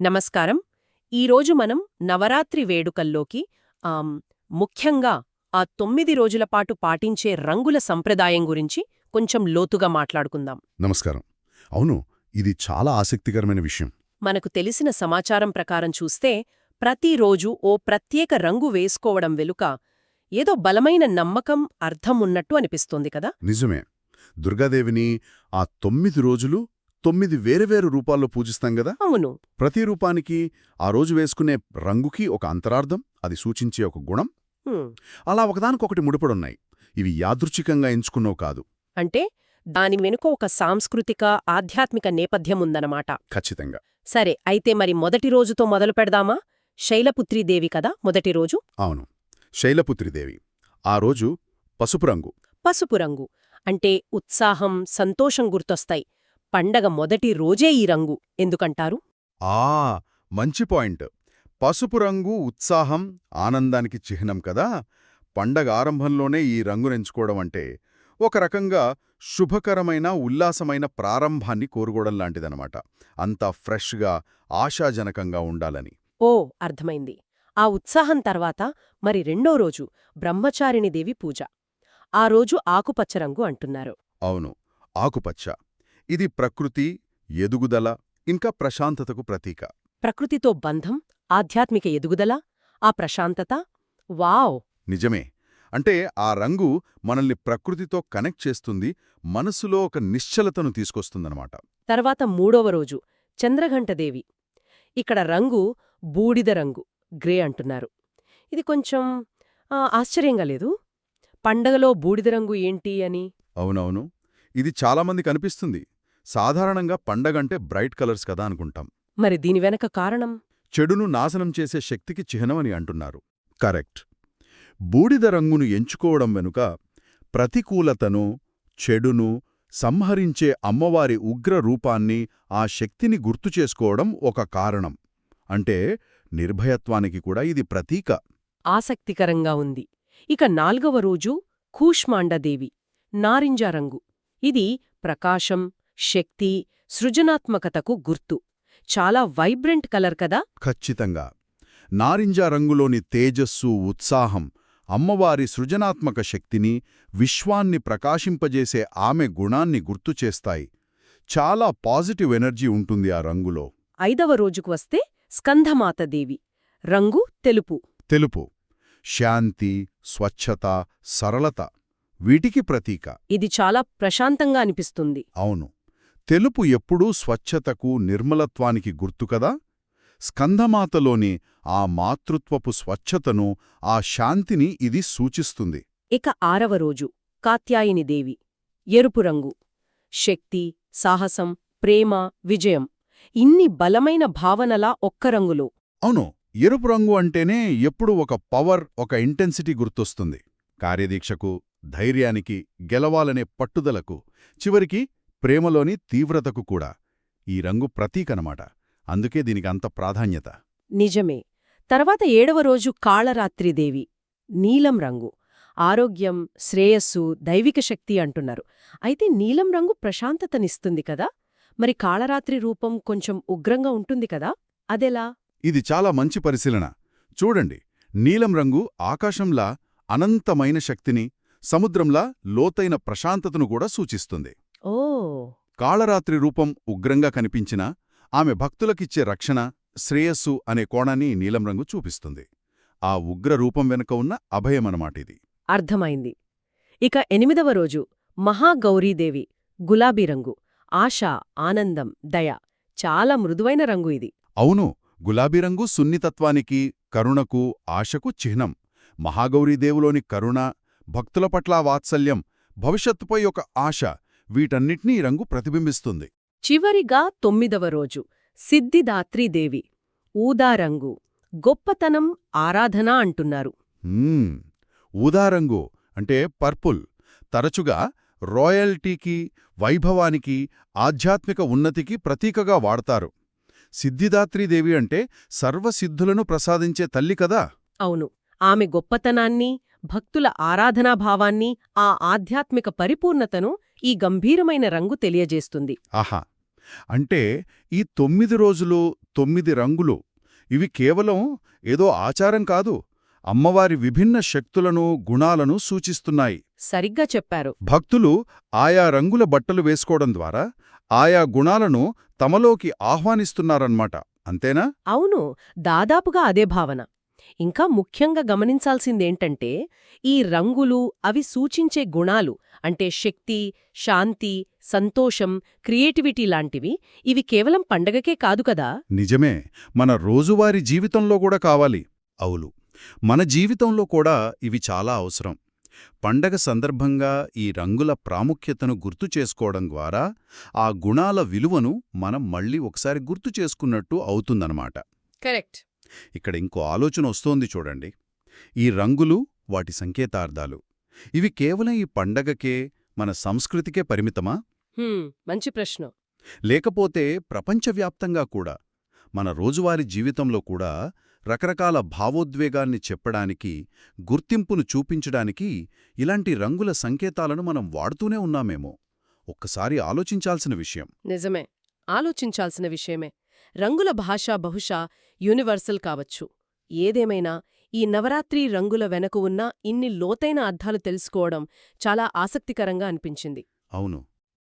నమస్కారం. ఈరోజు మనం నవరాత్రి వేడుకల్లోకి ముఖ్యంగా ఆ తొమ్మిది రోజుల పాటు పాటించే రంగుల సంప్రదాయం గురించి కొంచెం లోతుగా మాట్లాడుకుందాం. నమస్కారం. అవును ఇది చాలా ఆసక్తికరమైన విషయం. మనకు తెలిసిన సమాచారం ప్రకారం చూస్తే ప్రతిరోజు ఓ ప్రత్యేక రంగు వేసుకోవడం వెలుక ఏదో బలమైన నమ్మకం అర్థం ఉన్నట్టు అనిపిస్తోంది కదా? నిజమే. దుర్గాదేవిని ఆ తొమ్మిది రోజులు తొమ్మిది వేరువేరు రూపాల్లో పూజిస్తాం గదా? అవును. ప్రతి రూపానికి ఆ రోజు వేసుకునే రంగుకి ఒక అంతరార్థం అది సూచించే ఒక గుణం. అలా ఒకదానికొకటి ముడిపడున్నాయి. ఇవి యాదృచ్ఛికంగా ఎంచుకున్నవి కాదు. అంటే దాని వెనుక ఒక సాంస్కృతిక ఆధ్యాత్మిక నేపథ్యం ఉందన్నమాట ఖచ్చితంగా. సరే అయితే మరి మొదటి రోజుతో మొదలు పెడదామా? శైలపుత్రీదేవి కదా మొదటి రోజు? అవును. శైలపుత్రిదేవి ఆ రోజు పసుపు రంగు. పసుపు రంగు. అంటే ఉత్సాహం సంతోషం గుర్తొస్తాయి. పండగ మొదటి రోజే ఈ రంగు ఎందుకంటారు? ఆ మంచి పాయింట్. పసుపు రంగు ఉత్సాహం ఆనందానికి చిహ్నం కదా? పండగ ఆరంభంలోనే ఈ రంగునెంచుకోవడం అంటే ఒక రకంగా శుభకరమైన ఉల్లాసమైన ప్రారంభాన్ని కోరుకోవడం లాంటిదనమాట అంతా ఫ్రెష్గా ఆశాజనకంగా ఉండాలని. ఓ అర్థమైంది. ఆ ఉత్సాహం తర్వాత మరి రెండో రోజు బ్రహ్మచారిణిదేవి పూజ. ఆ రోజు ఆకుపచ్చ రంగు అంటున్నారు. అవును ఆకుపచ్చ. ఇది ప్రకృతి ఎదుగుదల ఇంకా ప్రశాంతతకు ప్రతీక. ప్రకృతితో బంధం ఆధ్యాత్మిక ఎదుగుదల ఆ ప్రశాంతత? వావ్! నిజమే. అంటే ఆ రంగు మనల్ని ప్రకృతితో కనెక్ట్ చేస్తుంది మనసులో ఒక నిశ్చలతను తీసుకొస్తుందన్నమాట. తర్వాత మూడవ రోజు చంద్రఘంటదేవి ఇక్కడ రంగు బూడిద రంగు గ్రే అంటున్నారు. ఇది కొంచెం ఆశ్చర్యంగా లేదు? పండగలో బూడిద రంగు ఏంటి అని? అవునవును. ఇది చాలామంది కనిపిస్తుంది సాధారణంగా పండగంటే బ్రైట్ కలర్స్ కదా అనుకుంటాం. మరి దీని వెనక కారణం? చెడును నాశనం చేసే శక్తికి చిహ్నమని అంటున్నారు. కరెక్ట్. బూడిద రంగును ఎంచుకోవడం వెనుక ప్రతికూలతను చెడును సంహరించే అమ్మవారి ఉగ్ర రూపాన్ని ఆ శక్తిని గుర్తుచేసుకోవడం ఒక కారణం. అంటే నిర్భయత్వానికి కూడా ఇది ప్రతీక. ఆసక్తికరంగా ఉంది. ఇక నాల్గవ రోజు కూష్మాండదేవి నారింజ రంగు. ఇది ప్రకాశం శక్తి సృజనాత్మకతకు గుర్తు. చాలా వైబ్రెంట్ కలర్ కదా? ఖచ్చితంగా. నారింజ రంగులోని తేజస్సు ఉత్సాహం అమ్మవారి సృజనాత్మక శక్తిని విశ్వాన్ని ప్రకాశింపజేసే ఆమె గుణాన్ని గుర్తుచేస్తాయి చాలా పాజిటివ్ ఎనర్జీ ఉంటుంది ఆ రంగులో. ఐదవ రోజుకు వస్తే స్కంధమాతదేవి రంగు తెలుపు. తెలుపు. శాంతి స్వచ్ఛత సరళత వీటికి ప్రతీక. ఇది చాలా ప్రశాంతంగా అనిపిస్తుంది. అవును. తెలుపు ఎప్పుడూ స్వచ్ఛతకు నిర్మలత్వానికి గుర్తుకదా స్కంధమాతలోని ఆ మాతృత్వపు స్వచ్ఛతను ఆ శాంతిని ఇది సూచిస్తుంది. ఇక ఆరవ రోజు కాత్యాయనిదేవి ఎరుపు రంగు. శక్తి సాహసం ప్రేమ విజయం. ఇన్ని బలమైన భావనలా ఒక్క రంగులో. అవును ఎరుపు రంగు అంటేనే ఎప్పుడు ఒక పవర్ ఒక ఇంటెన్సిటీ గుర్తొస్తుంది. కార్యదీక్షకు ధైర్యానికి గెలవాలనే పట్టుదలకు చివరికి ప్రేమలోని తీవ్రతకు కూడా ఈ రంగు ప్రతీకనమాట. అందుకే దీనికి అంత ప్రాధాన్యత. నిజమే. తర్వాత ఏడవ రోజు కాళరాత్రిదేవి నీలం రంగు. ఆరోగ్యం శ్రేయస్సు దైవిక శక్తి అంటున్నారు. అయితే నీలం రంగు ప్రశాంతతనిస్తుంది కదా? మరి కాళరాత్రి రూపం కొంచెం ఉగ్రంగా ఉంటుంది కదా? అదెలా? ఇది చాలా మంచి పరిశీలన. చూడండి. నీలం రంగు ఆకాశంలా అనంతమైన శక్తిని సముద్రంలా లోతైన ప్రశాంతతను కూడా సూచిస్తుంది. కాళరాత్రి రూపం ఉగ్రంగా కనిపించినా ఆమె భక్తులకిచ్చే రక్షణ శ్రేయస్సు అనే కోణాన్ని నీలం రంగు చూపిస్తుంది. ఆ ఉగ్ర రూపం వెనుక ఉన్న అభయమనమాటిది. అర్థమైంది. ఇక ఎనిమిదవ రోజు మహాగౌరీదేవి గులాబీ రంగు. ఆశ ఆనందం దయ చాలా మృదువైన రంగు ఇది. అవును గులాబీ రంగు సున్నితత్వానికి కరుణకు ఆశకు చిహ్నం. మహాగౌరీదేవులోని కరుణ భక్తుల పట్ల వాత్సల్యం భవిష్యత్తుపై ఒక ఆశ వీటన్నిటినీ రంగు ప్రతిబింబిస్తుంది. చివరిగా తొమ్మిదవ రోజు సిద్ధిదాత్రీదేవి ఊదారంగు గొప్పతనం ఆరాధన అంటున్నారు. ఊదారంగు అంటే పర్పుల్ తరచుగా రాయల్టీకి వైభవానికి ఆధ్యాత్మిక ఉన్నతికి ప్రతీకగా వాడతారు. సిద్ధిదాత్రీదేవి అంటే సర్వసిద్ధులను ప్రసాదించే తల్లి కదా? అవును. ఆమె గొప్పతనాన్ని భక్తుల ఆరాధనాభావాన్ని ఆ ఆధ్యాత్మిక పరిపూర్ణతను ఈ గంభీరమైన రంగు తెలియజేస్తుంది. ఆహా! అంటే ఈ తొమ్మిది రోజులు తొమ్మిది రంగులు ఇవి కేవలం ఏదో ఆచారం కాదు అమ్మవారి విభిన్న శక్తులను గుణాలను సూచిస్తున్నాయి. సరిగ్గా చెప్పారు. భక్తులు ఆయా రంగుల బట్టలు వేసుకోవడం ద్వారా ఆయా గుణాలను తమలోకి ఆహ్వానిస్తున్నారన్నమాట. అంతేనా? అవును దాదాపుగా అదే భావన. ఇంకా ముఖ్యంగా గమనించాల్సిందేంటంటే ఈ రంగులు అవి సూచించే గుణాలు అంటే శక్తి శాంతి సంతోషం క్రియేటివిటీ లాంటివి ఇవి కేవలం పండగకే కాదు కదా? నిజమే. మన రోజువారీ జీవితంలో కూడా కావాలి. అవులు మన జీవితంలో కూడా ఇవి చాలా అవసరం. పండగ సందర్భంగా ఈ రంగుల ప్రాముఖ్యతను గుర్తు చేసుకోవడం ద్వారా ఆ గుణాల విలువను మనం మళ్ళీ ఒకసారి గుర్తు చేసుకున్నట్టు అవుతుందన్నమాట. కరెక్ట్. ఇక్కడ ఇంకో ఆలోచన వస్తోంది చూడండి. ఈ రంగులు వాటి సంకేతార్థాలు. ఇవి కేవలం ఈ పండగకే మన సంస్కృతికే పరిమితమా? మంచి ప్రశ్న. లేకపోతే ప్రపంచవ్యాప్తంగా కూడా మన రోజువారీ జీవితంలో కూడా రకరకాల భావోద్వేగాల్ని చెప్పడానికి గుర్తింపును చూపించడానికి ఇలాంటి రంగుల సంకేతాలను మనం వాడుతూనే ఉన్నామేమో. ఒక్కసారి ఆలోచించాల్సిన విషయం. నిజమే. ఆలోచించాల్సిన విషయమే. రంగుల భాష బహుశా యూనివర్సల్ కావచ్చు. ఏదేమైనా ఈ నవరాత్రి రంగుల వెనక ఉన్న ఇన్ని లోతైన అర్థాలు తెలుసుకోవడం చాలా ఆసక్తికరంగా అనిపించింది. అవును.